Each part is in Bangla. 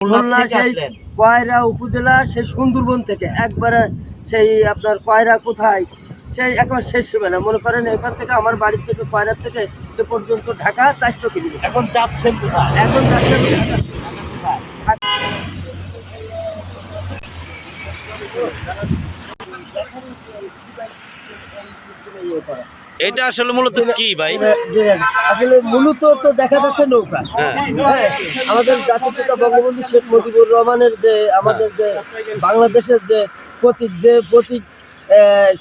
খুলনা সেই কয়রা উপজেলা সেই সুন্দরবন থেকে। একবারে সেই আপনার কয়রা কোথায় সেই একবার শেষ সীমানা মনে করেন এখান থেকে আমার বাড়ির থেকে কয়রার থেকে এ পর্যন্ত ঢাকা চারশো কিলোমিটার। এখন যাচ্ছেন এখন যাচ্ছি আমি ঢাকা। এটা আসলে মূলত কি ভাই আসলে মূলত তো দেখা যাচ্ছে নৌকা হ্যাঁ। হ্যাঁ, আমাদের জাতির পিতা বঙ্গবন্ধু শেখ মুজিবুর রহমানের যে আমাদের যে বাংলাদেশের যে প্রতীক যে প্রতীক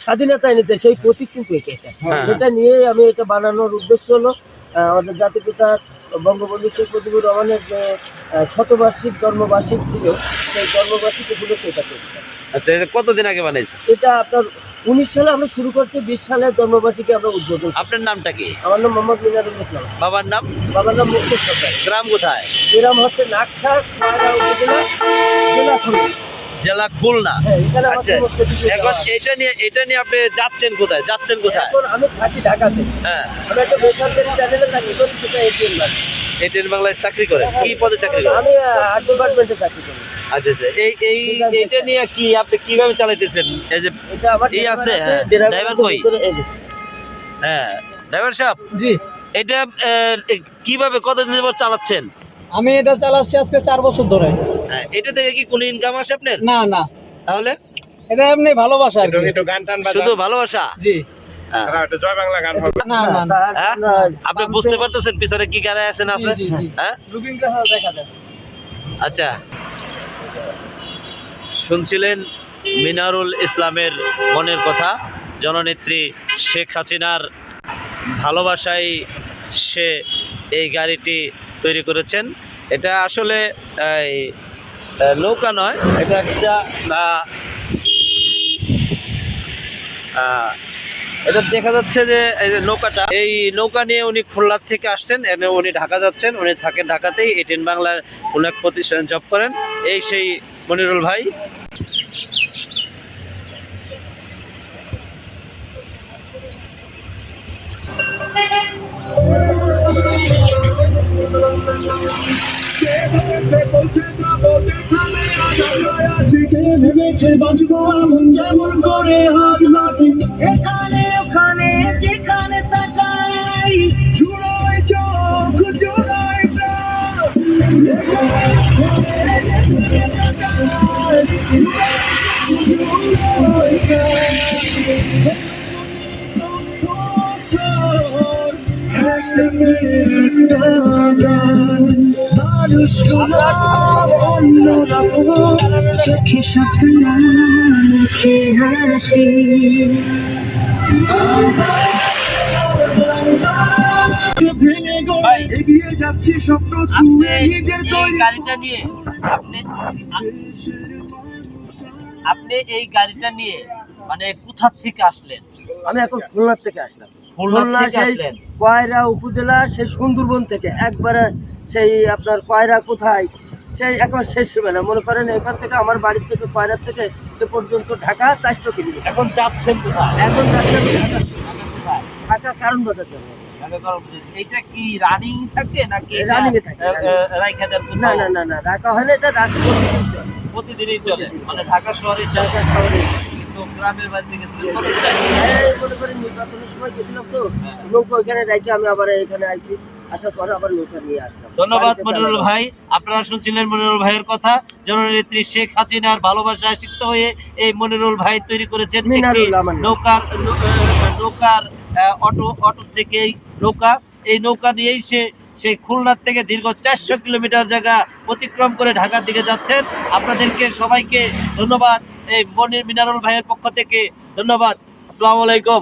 স্বাধীনতা এনেছে সেই প্রতীক কিন্তু এটা। হ্যাঁ। সেটা নিয়েই আমি এটা বানানোর উদ্দেশ্য হলো আমাদের জাতির পিতা বঙ্গবন্ধু শেখ মুজিবুর রহমানের যে শতবার্ষিক জন্মবার্ষিক ছিল সেই জন্মবার্ষিক উপলক্ষে এটা। আচ্ছা এটা কতদিন আগে বানাইছে এটা আপনার উনিশ সালে আমরা শুরু করছি বিশ সালের জন্মবার্ষিকী আমরা উদ্বোধন। আপনার নামটা কি? আমার নাম মোহাম্মদ মিনারুল ইসলাম। বাবার নাম? বাবার নাম মুক্তেশ সরকার। গ্রাম কোথায়? এরাম হচ্ছে উপজেলা জেলা খুলনা। জেলা খুলনা। হ্যাঁ আচ্ছা এখন এটা নিয়ে এটা নিয়ে আপনি যাচ্ছেন কোথায়? যাচ্ছেন কোথায়? আমি থাকি ঢাকাতে। হ্যাঁ। আমি একটা বেসরকারি চ্যানেলে চাকরি করি সেটা এটিএম বাস এটিএন বাংলায় চাকরি করে কি পদে চাকরি করে আমি আর্ট ডিপার্টমেন্টে চাকরি করি। আচ্ছা আচ্ছা। এই এই এটা নিয়ে কি আপনি কীভাবে চালাইতেছেন? এই যে এটা আমার এই আছে, হ্যাঁ। driver driver আছে কই? ভিতরে, এই যে। হ্যাঁ ড্রাইভার সাহেব জি। এটা কীভাবে কতদিন পর চালাচ্ছেন? আমি এটা চালাচ্ছি আজকে চার বছর ধরে। হ্যাঁ, এটা থেকে কি কোনো ইনকাম আসে আপনার? না না। তাহলে? এটা এমনি ভালোবাসা একটু গান টান শুধু ভালোবাসা? জি। হ্যাঁ। তারা একটু জয় বাংলা গান হবে। না না না। তার- হ্যাঁ? না, আপনি বুঝতে পারতেছেন পিছনে কি গাড়ি আছে। হ্যাঁ? লুকিং দেখা যায়। আচ্ছা। শুনছিলেন মিনারুল ইসলামের মনের কথা। জননেত্রী শেখ হাসিনার ভালোবাসায় সে এই গাড়িটি তৈরি করেছেন। এটা আসলে এই, নৌকা নয় এটা একটা এটা দেখা যাচ্ছে যে এই যে নৌকাটা এই নৌকা নিয়ে উনি খুলনা থেকে আসছেন উনি ঢাকা যাচ্ছেন উনি থাকেন ঢাকাতেই এটিএন বাংলার কোনো এক প্রতিষ্ঠানে জব করেন। এই সেই মনিরুল ভাই ভেবেছে বাঁচবো এমন যেমন করে হাত বাঁচি এখানে ওখানে যেখানে তাকাই জুড়োয় চোখ জুড়োয় চোখে স্বপ্ন মুখে হাসি এগিয়ে যাচ্ছি স্বপ্ন আপনি ছুঁয়ে নিজের এই গাড়িটা নিয়ে আপনি আপনি এই গাড়িটা নিয়ে মানে কোথা থেকে আসলেন? আমি এখন খুলনার থেকে আসলাম। খুলনা সেই আসলেন? কয়রা উপজেলা সেই সুন্দরবন থেকে একবারে সেই আপনার কয়রা কোথায়? সেই একবার শেষ সীমানা মনে করেন এখান থেকে আমার বাড়ির থেকে কয়রার থেকে এ পর্যন্ত ঢাকা চারশো কিলোমিটার। এখন যাচ্ছেন এখন যাচ্ছি ঢাকা কারণ বাজার যাব এইটা কি রানিং থাকে নাকি এটা, থাকে, না না না না ঢাকা হয় না এটা রাত প্রতিদিনই চলে। মানে ঢাকা শহরে ঢাকা গ্রামের বাড়িতে মনে করেন নির্বাচনের সময় গেছিলাম তো। হ্যাঁ। নৌকা ওইখানে রেখে আমি আবার এখানে আইছি। আসার পরে আবার নৌকা নিয়ে আসলাম। ধন্যবাদ মনিরুল ভাই। আপনারা শুনছিলেন মনিরুল ভাইয়ের কথা। জননেত্রী শেখ হাসিনার ভালোবাসায় সিক্ত হয়ে এই মনিরুল ভাই তৈরি করেছেন একটি। নৌকার নৌকার অটো অটো থেকেই নৌকা। এই নৌকা নিয়েই সে সেই খুলনার থেকে দীর্ঘ চারশো কিলোমিটার জায়গা অতিক্রম করে ঢাকার দিকে যাচ্ছেন। আপনাদেরকে সবাইকে ধন্যবাদ। এই মনির মিনারুল ভাইয়ের পক্ষ থেকে ধন্যবাদ। আসসালামু আলাইকুম।